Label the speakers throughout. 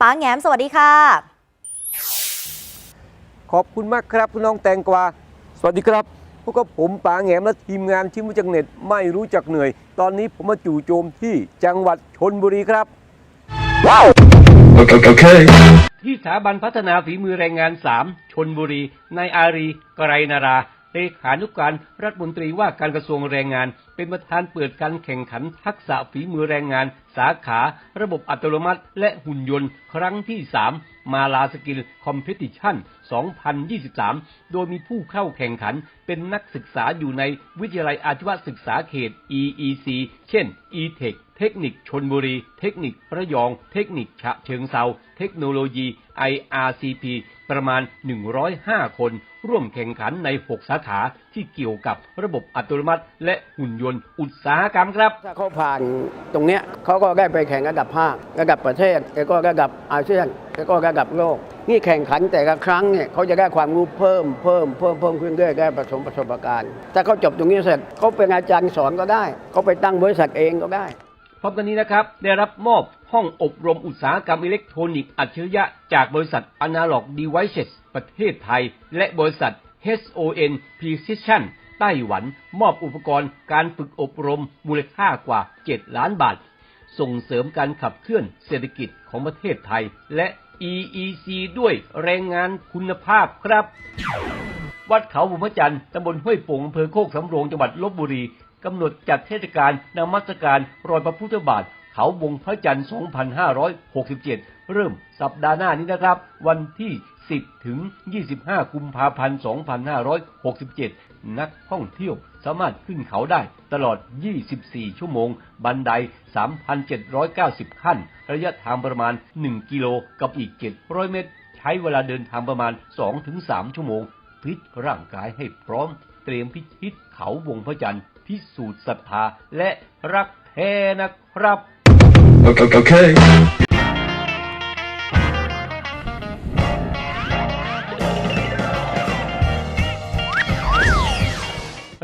Speaker 1: ป๋าแหงมสวัสดีค่ะ
Speaker 2: ขอบคุณมากครับคุณน้องแตงกวา สวัสดีครับพวกกับผมป๋าแหงมและทีมงานชิมรู้จักเน็ตไม่รู้จักเหนื่อย ตอนนี้ผมมาจู่โจมที่จังหวัดชนบุรีครับ
Speaker 3: Okay. okay.
Speaker 4: ที่สถาบันพัฒนาฝีมือแรงงาน 3 ชนบุรี นายอารีไกรนารา เลขานุการรัฐมนตรีว่าการกระทรวงแรงงาน เป็นประธานเปิดการแข่งขันทักษะฝีมือแรงงาน สาขา ระบบอัตโนมัติ และหุ่นยนต์ ครั้งที่ 3 มาลาสกิลคอมเพติชัน2023 โดยมีผู้เข้าแข่งขันเป็นนักศึกษาอยู่ในวิทยาลัยอาชีวศึกษาเขต EEC เช่น e-tech เทคนิคชนบุรี เทคนิคระยอง เทคนิคฉะเชิงเซา เทคโนโลยี IRCP ประมาณ 105 คน ร่วมแข่งขันใน 6 สาขาที่เกี่ยวกับระบบอัตโนมัติ และหุ่นยนต์อุตสาหกรรมครับ
Speaker 5: ถ้าเขาผ่านตรงเนี้ยเขาก็ได้ไปแข่งระดับภาคระดับประเทศแล้วก็ระดับอาเซียนแล้วก็ระดับโลก นี่แข่งขันแต่ละครั้งเนี่ยเขาจะได้ความรู้เพิ่มเพิ่มเพิ่มเพิ่มขึ้นเรื่อยได้ผสมประสบการณ์ถ้าเขาจบตรงนี้เสร็จเขาเป็นอาจารย์สอนก็ได้เขาไปตั้งบริษัทเองก็ได้
Speaker 4: พร้อมกันนี้นะครับ ได้รับมอบ ห้องอบรมอุตสาหกรรมอิเล็กทรอนิกส์อัจฉริยะ จากบริษัท Analog Devices ประเทศไทย และบริษัท HON Precision ไต้หวัน มอบอุปกรณ์การฝึกอบรมมูลค่ากว่า 7 ล้านบาท ส่งเสริมการขับเคลื่อนเศรษฐกิจของประเทศไทย และ EEC ด้วยแรงงานคุณภาพครับ วัดเขาบุพจันทร์ตำบลห้วยโป่งอำเภอโคกสำโรงจังหวัดลบบุรีกำหนดจัดเทศกาลนมัสการรอยพระพุทธบาท เขาวงพระจันทร์ 2567 เริ่มสัปดาห์หน้านี้นะครับ วันที่ 10 ถึง 25 กุมภาพันธ์ 2567 นักท่องเที่ยวสามารถขึ้นเขาได้ตลอด 24 ชั่วโมง บันได 3,790 ขั้น ระยะทางประมาณ 1 กิโลกับอีก 700 เมตร ใช้เวลาเดินทางประมาณ 2-3 ชั่วโมงฟิตร่างกายให้พร้อม เตรียมพิชิตเขาวงพระจันทร์พิสูจน์ศรัทธาและรักแท้นะครับ
Speaker 3: Okay. okay.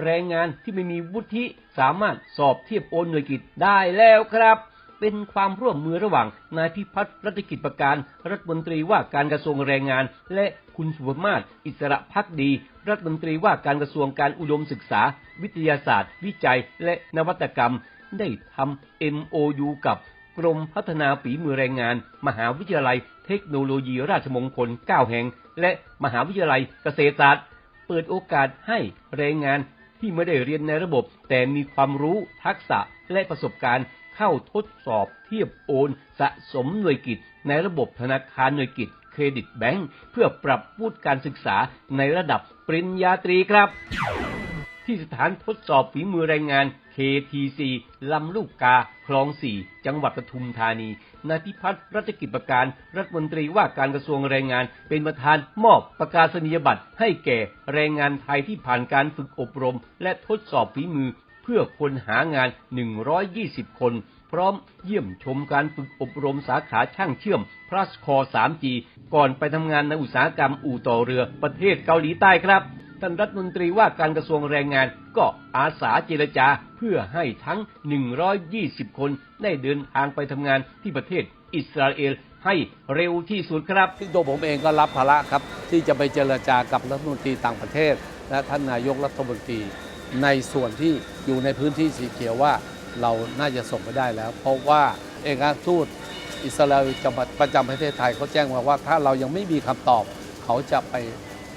Speaker 4: แรงงานที่ไม่มีวุฒิสามารถสอบเทียบโอนหน่วยกิจได้แล้วครับ เป็นความร่วมมือระหว่างนายพิพัฒน์รัตกิจประการ รัฐมนตรีว่าการกระทรวงแรงงาน และคุณสุภมาศอิสระพักดี รัฐมนตรีว่าการกระทรวงการอุดมศึกษา วิทยาศาสตร์ วิจัย และนวัตกรรม ได้ทำ MOU กับ กรมพัฒนาฝีมือแรงงาน มหาวิทยาลัยเทคโนโลยีราชมงคล 9 แห่ง และมหาวิทยาลัยเกษตรศาสตร์ เปิดโอกาสให้แรงงานที่ไม่ได้เรียนในระบบ แต่มีความรู้ทักษะและประสบการณ์เข้าทดสอบเทียบโอน สะสมหน่วยกิจ ในระบบธนาคารหน่วยกิจเครดิตแบงก์เพื่อปรับวุฒิการศึกษาในระดับปริญญาตรีครับ ที่สถานทดสอบฝีมือแรงงาน KTC ลำลูกกา คลองสี่ จังหวัดปทุมธานี นายพิพัฒน์รัชกิจประการ รัฐมนตรีว่าการกระทรวงแรงงาน เป็นประธานมอบประกาศนียบัตรให้แก่แรงงานไทยที่ผ่านการฝึกอบรม และทดสอบฝีมือเพื่อคนหางาน 120 คน พร้อมเยี่ยมชมการฝึกอบรมสาขาช่างเชื่อม plus core 3G ก่อนไปทำงานในอุตสาหกรรมอู่ต่อเรือประเทศเกาหลีใต้ครับ ท่านรัฐมนตรีว่าการกระทรวงแรงงานก็อาสาเจรจาเพื่อให้ทั้ง 120 คนได้เดินทางไปทำงานที่ประเทศอิสราเอลให้เร็วที่สุดครับ
Speaker 6: ซึ่ตัวผมเองก็รับภาระครับ ที่จะไปเจรจากับรัฐมนตรีต่างประเทศ และท่านนายกรัฐมนตรีในส่วนที่อยู่ในพื้นที่สีเขียวว่าเราน่าจะส่งไปได้แล้ว เพราะว่าเอกอัครทูตอิสราเอลจังหวัดประจำประเทศไทยเขาแจ้งมาว่า ถ้าเรายังไม่มีคำตอบ เขาจะไป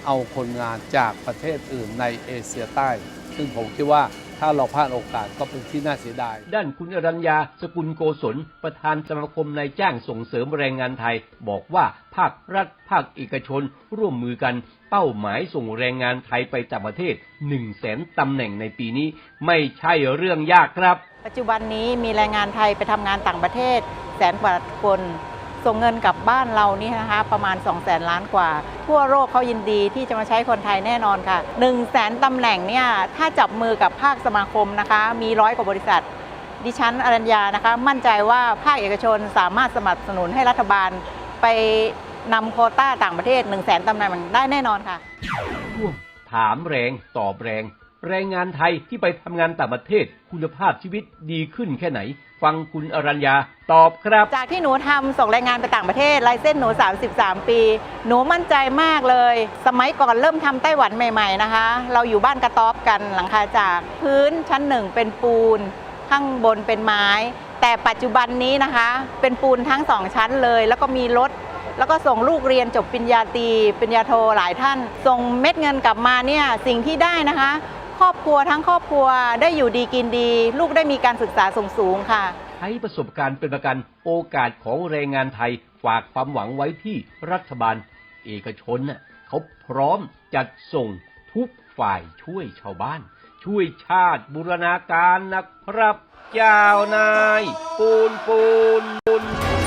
Speaker 6: เอาคนงานจากประเทศอื่นในเอเชียใต้ ซึ่งผมคิดว่าถ้าเราพลาดโอกาสก็เป็นที่น่าเสียดาย
Speaker 4: ด้านคุณอรัญญาสกุลโกศล ประธานสมาคมนายจ้างส่งเสริมแรงงานไทย บอกว่าภาครัฐภาคเอกชน ร่วมมือกันเป้าหมายส่งแรงงานไทยไปต่างประเทศ1 0 0 0 0แสนตำแหน่งในปีนี้ ไม่ใช่เรื่องยากครับ
Speaker 7: ปัจจุบันนี้มีแรงงานไทยไปทำงานต่างประเทศแสนกว่าคน ส่งเงินกลับบ้านเรานี่นะคะประมาณ 2 0 0แสนล้านกว่า ทั่วโลกเขายินดีที่จะมาใช้คนไทยแน่นอนค่ะ 1 0 0 0 0แสนตำแหน่งเนี่ยถ้าจับมือกับภาคสมาคมนะคะ มีร้อยกว่าบริษัท ดิฉันอรัญญานะคะ มั่นใจว่าภาคเอกชนสามารถสนับสนุนให้รัฐบาลไปนำโคต้าต่างประเทศ 1 0 0 0 0แสนตำแหน่งได้แน่นอนค่ะ
Speaker 4: ถามแรงตอบแรง แรงงานไทยที่ไปทำงานต่างประเทศคุณภาพชีวิตดีขึ้นแค่ไหน ฟังคุณอรัญญาตอบครับ
Speaker 7: จากที่หนูทำส่งแรงงานไปต่างประเทศลายเส้นหนู 33 ปี หนูมั่นใจมากเลย สมัยก่อนเริ่มทำไต้หวันใหม่ ๆนะคะ เราอยู่บ้านกระต๊อบกันหลังคาจากพื้นชั้นหนึ่งเป็นปูน ข้างบนเป็นไม้ แต่ปัจจุบันนี้นะคะ เป็นปูนทั้งสองชั้นเลย แล้วก็มีรถ แล้วก็ส่งลูกเรียนจบปริญญาตรีปริญญาโทหลายท่าน ส่งเม็ดเงินกลับมาเนี่ยสิ่งที่ได้นะคะ ครอบครัวทั้งครอบครัวได้อยู่ดีกินดี ลูกได้มีการศึกษาสูงๆค่ะ
Speaker 4: ใช้ประสบการณ์เป็นประกันโอกาสของแรงงานไทยฝากความหวังไว้ที่รัฐบาล เอกชนน่ะเขาพร้อมจัดส่งทุกฝ่ายช่วยชาวบ้าน ช่วยชาติบูรณาการนะครับ เจ้านาย ปูนปูนปูน